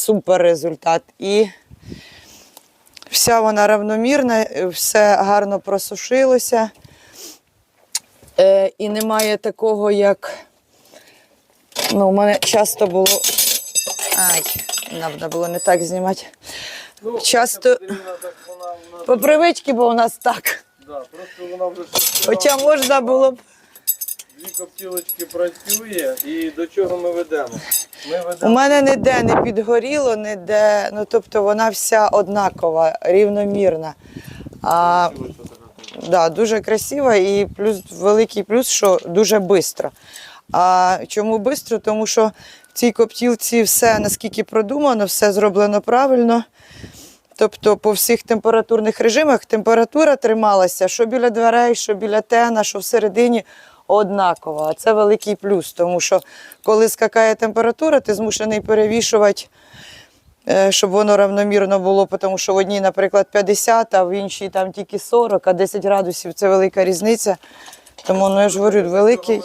Супер результат. І вся вона равномірна, все гарно просушилося. Е, і немає такого, як. Ну, у мене часто було. Ай, треба було не так знімати. Ну, Часто- По привичці, бо у нас так. да, просто вона вже Хоча можна було б. дві коптілочки працює і до чого ми ведемо? У мене ніде не підгоріло, ніде, ну тобто вона вся однакова, рівномірна. А, да, дуже красива і плюс великий плюс, що дуже швидко. А чому швидко? Тому що в цій коптілці все наскільки продумано, все зроблено правильно. Тобто по всіх температурних режимах температура трималася, що біля дверей, що біля тена, що всередині однакова. А це великий плюс, тому що коли скакає температура, ти змушений перевішувати, е, щоб воно равномірно було, тому що в одній, наприклад, 50, а в іншій там тільки 40, а 10 градусів це велика різниця. Тому ну, я ж говорю, великий.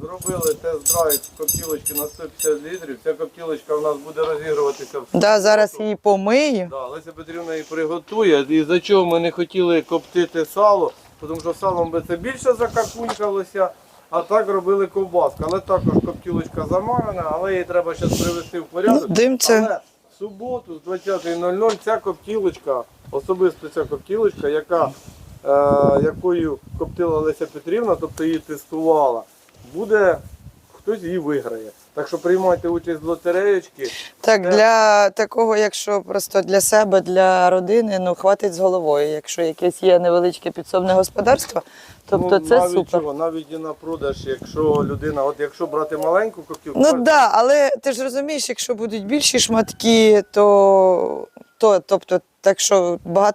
Зробили тест-драйв коптілочки на 150 літрів. Ця коптілочка у нас буде розігруватися в Да, зараз її помию. Да, Леся Петрівна її приготує. І за чого ми не хотіли коптити сало, тому що салом би це більше закакунькалося, а так робили ковбаску. Але також коптілочка замарена, але її треба зараз привести в порядок. Ну, дим це- Але в суботу з 20.00 ця коптілочка, особисто ця коптілочка, яка, е, якою коптила Леся Петрівна, тобто її тестувала, буде, хтось її виграє. Так що приймайте участь в лотереєчки. Так, для такого, якщо просто для себе, для родини, ну хватить з головою. Якщо якесь є невеличке підсобне господарство, тобто Ну, це навіть супер. Чого, навіть і на продаж, якщо людина, от якщо брати маленьку коптівку, Ну так, так, да, але ти ж розумієш, якщо будуть більші шматки, то, то тобто, так що багато.